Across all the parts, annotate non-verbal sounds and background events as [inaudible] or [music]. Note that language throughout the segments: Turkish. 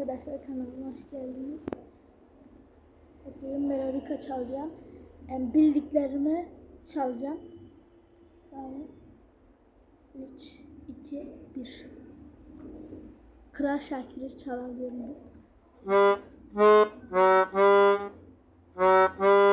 Arkadaşlar kanalıma hoş geldiniz. Bugün melodika çalacağım. Yani bildiklerimi çalacağım. Tamam. 3, 2, 1. Kral Şakir'i çalabiliyorum. [laughs]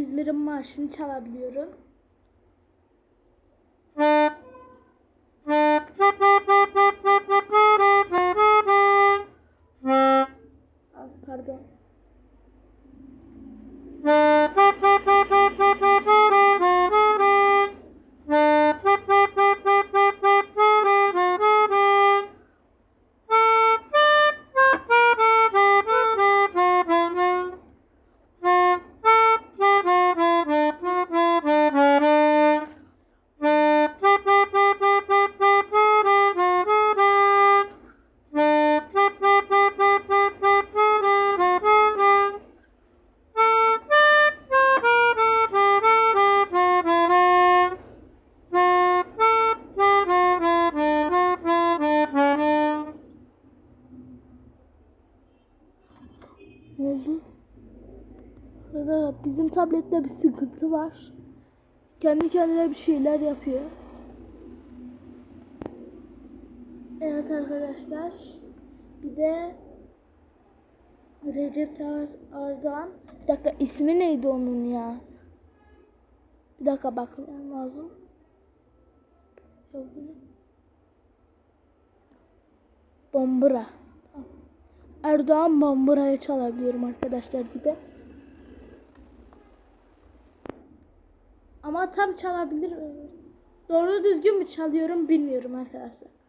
İzmir'in marşını çalabiliyorum. Pardon. Ne oldu? Arada bizim tablette bir sıkıntı var. Kendi kendine bir şeyler yapıyor. Evet arkadaşlar. Bir de Recep Tayyip Erdoğan. Bir dakika ismi neydi onun ya? Bir dakika bakmam lazım. Bombura. Erdoğan Bombura'yı çalabiliyorum arkadaşlar bir de. Ama tam çalabilir? Doğru düzgün mü çalıyorum bilmiyorum arkadaşlar.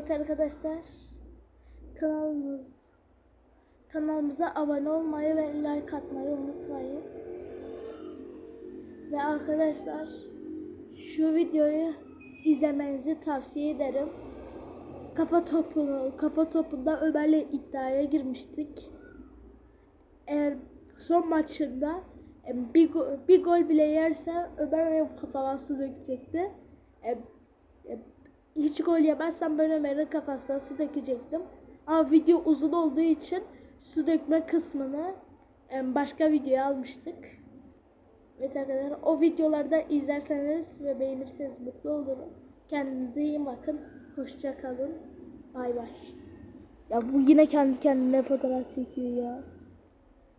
Evet arkadaşlar kanalımız kanalımıza abone olmayı ve like atmayı unutmayın. Ve arkadaşlar şu videoyu izlemenizi tavsiye ederim. Kafa topu kafa topunda Ömer'le iddiaya girmiştik. Eğer son maçında e, bir, go- bir gol bile yerse Ömer benim kafama su dökecekti. E, e, hiç gol yemezsem ben Ömer'in kafasına su dökecektim. Ama video uzun olduğu için su dökme kısmını başka videoya almıştık. Evet arkadaşlar o videolarda izlerseniz ve beğenirseniz mutlu olurum. Kendinize iyi bakın. Hoşça kalın. Bay bay. Ya bu yine kendi kendine fotoğraf çekiyor ya.